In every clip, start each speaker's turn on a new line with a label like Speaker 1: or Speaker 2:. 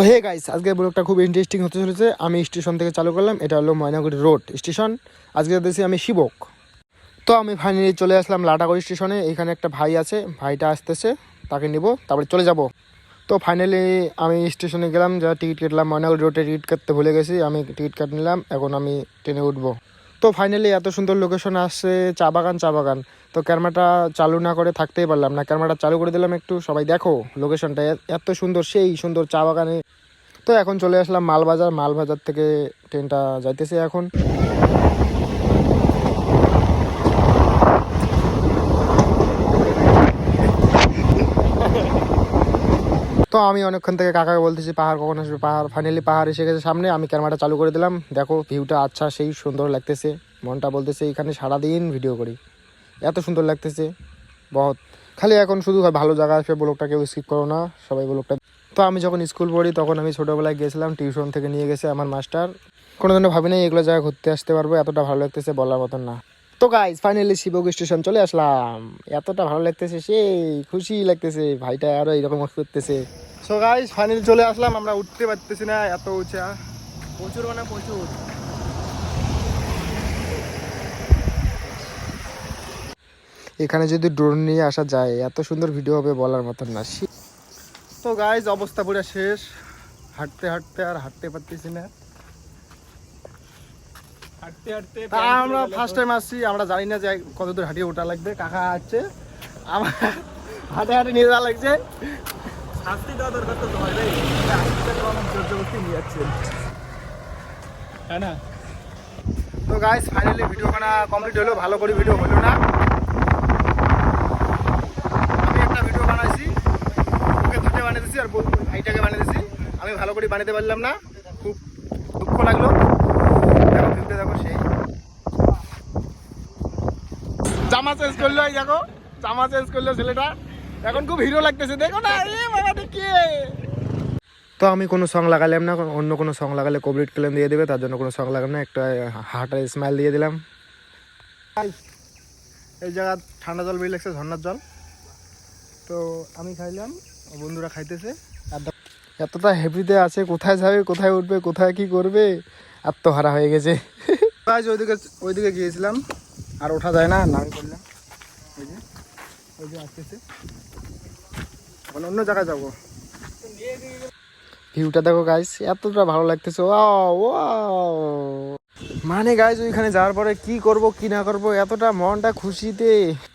Speaker 1: তো hey guys, আজকের ব্লগটা খুব ইন্টারেস্টিং হতে চলেছে। আমি স্টেশন থেকে চালু করলাম, এটা হলো ময়নাগুড়ি রোড স্টেশন। আজকে দেখছি আমি শিবক। তো আমি ফাইনালি চলে আসলাম লাটাগড়ি স্টেশনে, এখানে একটা ভাই আছে, ভাইটা আসতেছে, তাকে নিব, তারপরে চলে যাব। তো ফাইনালি আমি স্টেশনে গেলাম, যা টিকিট কাটলাম, ময়নাগুড়ি রোডে টিকিট কাটতে ভুলে গেছি, আমি টিকিট কাট নিলাম, এখন আমি ট্রেনে উঠবো। তো ফাইনালি এত সুন্দর লোকেশন আসছে, চা বাগান চা বাগান। তো ক্যামেরাটা চালু না করে থাকতেই পারলাম না। ক্যামেরাটা চালু করে দিলাম একটু, সবাই দেখো লোকেশনটা এত সুন্দর, সেই সুন্দর চা বাগানে। তো এখন চলে আসলাম মালবাজার। মালবাজার থেকে ট্রেনটা যাইতেছে এখন। তো আমি অনেকক্ষণ থেকে কাকাকে বলতেছি, পাহাড় কখন আসবে? পাহাড় ফাইনালি পাহাড় এসে গেছে সামনে। আমি ক্যামেরাটা চালু করে দিলাম। দেখো ভিউটা আচ্ছা সেই সুন্দর লাগতেছে। মনটা বলতেছে, এখানে সারাদিন ভিডিও করি। এত সুন্দর লাগতেছে, বহুত। খালি এখন শুধু ভালো জায়গা আসবে ব্লগটা কেউ স্কিপ করো না। সবাই ব্লগটা তো আমি যখন স্কুল পড়ি, তখন আমি ছোটোবেলায় গেছিলাম টিউশন থেকে নিয়ে গেছে আমার মাস্টার কোনো দিনও ভাবি নাই এগুলো জায়গায় ঘুরতে আসতে পারব, এতটা ভালো লাগতেছে বলার মতন না। তো গাইজ ফাইনালি শিবক স্টেশন চলে আসলাম। এতটা ভালো লাগতেছে, সেই খুশি লাগতেছে, ভাইটা আরও এইরকম করতেছে। সো গাইজ ফাইনালি চলে আসলাম, আমরা উঠতে পারতেছি না, এত উঁচা। প্রচুর মানে প্রচুর। এখানে যদি ড্রোন নিয়ে আসা যায়, এত সুন্দর ভিডিও হবে বলার মতন না। তো গাইজ অবস্থা পুরো শেষ। হাঁটতে হাঁটতে আর হাঁটতে পারতেছি না। তা আমরা ফার্স্ট টাইম আসছি আমরা জানি না যে কত দূর হাঁটিয়ে ওঠা লাগবে কাকা হাঁটছে আমার হাঁটে হাঁটে নিয়ে যাওয়া লাগছে।
Speaker 2: শাস্তি দেওয়া দরকার তো তোমার ভাই। হাঁটতে তো আমার জোর জবরদস্তি নিয়ে যাচ্ছে। হ্যাঁ না?
Speaker 1: তো গাইস ফাইনালি ভিডিওখানা কমপ্লিট হলো ভালো করে ভিডিও হলো না। আমি একটা ভিডিও বানাইছি ওকে দুটো বানিয়ে দিছি আর ভাইটাকে বানিয়ে দিছি। আমি ভালো করে বানাতে পারলাম না খুব দুঃখ লাগল। দেখো সেই। জামা চেঞ্জ করল এই দেখো জামা চেঞ্জ করল ছেলেটা। এখন খুব হিরো লাগতেছে দেখো না এ বাবা কে? তো আমি কোনো সং লাগালাম না অন্য কোনো সং লাগালে কোভিড ক্লেম দিয়ে দেবে তার জন্য কোনো সং লাগালাম না একটা হার্টের স্মাইল দিয়ে দিলাম। এই জায়গা ঠান্ডা জল বেরিয়ে লাগছে ঝর্নার জল। তো আমি খাইলাম বন্ধুরা খাইতেছে। আর এতটা হেভিতে আছে কোথায় যাবে কোথায় উঠবে কোথায় কি করবে? আত্মহারা হয়ে গেছে। ওইদিকে ওইদিকে গিয়েছিলাম আর ওঠা যায় না নামি করলাম। ওই যে ওই যে আসতেছে। এখন অন্য জায়গায় যাব। ভিউটা দেখো গাইস এতটা ভালো লাগতেছে। ওয়াও ওয়াও মানে গাইজ ওইখানে যাওয়ার পরে কি করব কি না করব এতটা মনটা খুশিতে।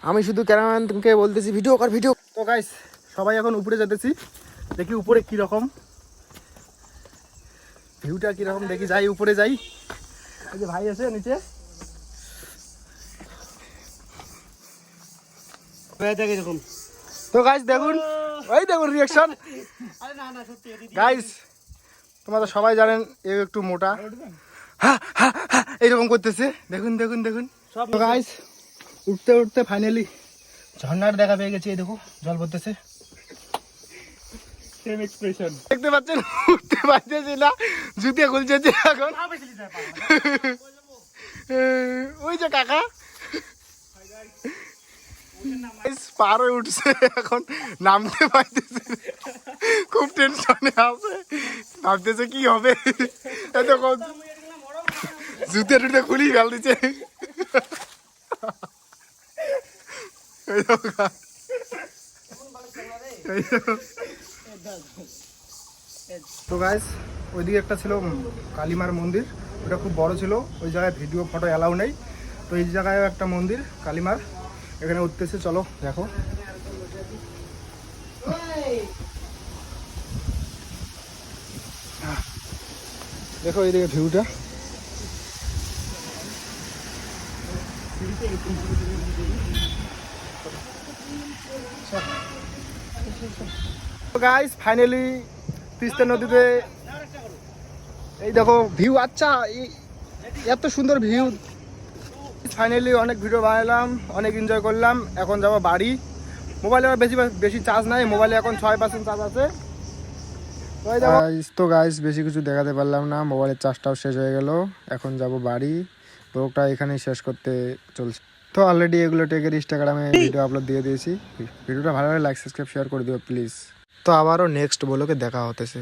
Speaker 1: আমি শুধু ক্যামেরাম্যানকে বলতেছি ভিডিও কর ভিডিও তো গাইস সবাই এখন উপরে যেতেছি। দেখি উপরে কি রকম। ভিউটা কি রকম দেখি যাই উপরে যাই। এই যে ভাই আছে নিচে।
Speaker 2: এরকম।
Speaker 1: তো গাইস দেখুন ওই দেখুন রিয়াকশন গাইস তোমরা সবাই জানেন এ একটু মোটা। এইরকম করতেছে। দেখুন দেখুন দেখুন।
Speaker 2: সব
Speaker 1: তো গাইস উঠতে উঠতে ফাইনালি ঝর্ণার দেখা পেয়ে গেছে এই দেখো জল পড়তেছে।
Speaker 2: সেম এক্সপ্রেশন
Speaker 1: দেখতে পাচ্ছেন? উঠতে পারতেছি না। জুতে খুলছে এখন। ওই যে কাকা। পার উঠছে এখন। নামতে পারতেছে খুব টেনশনে আছে। ভাবতেছে কি হবে? এত কম জুতে টুতে খুলি ফেল দিচ্ছে। এই। তো গাইস ওইদিকে একটা ছিল কালীমার মন্দির। ওটা খুব বড় ছিল, ওই জায়গায় ভিডিও ফটো অ্যালাউ নেই। তো এই জায়গায় একটা মন্দির, কালীমার। এখানে উঠতেছে, চলো, দেখো। দেখো এইদিকে ভিউটা গাইস ফাইনালি তিস্তা নদীতে এই দেখো ভিউ আচ্ছা এত সুন্দর ভিউ ফাইনালি অনেক ভিডিও বানালাম, অনেক এনজয় করলাম, এখন যাব বাড়ি। মোবাইলে আর বেশি বেশি চার্জ নাই মোবাইলে এখন ছয় পার্সেন্ট চার্জ আছে। তো গাইস বেশি কিছু দেখাতে পারলাম না মোবাইলের চার্জটাও শেষ হয়ে গেল, এখন যাব বাড়ি। ব্লগটা এখানেই শেষ করতে চলছে। তো অলরেডি এগুলো টেকের ইনস্টাগ্রামে ভিডিও আপলোড দিয়ে দিয়েছি। ভিডিওটা ভালো লাগে লাইক সাবস্ক্রাইব শেয়ার করে দিও প্লিজ তো আবারও নেক্সট ব্লগে দেখা হতেছে।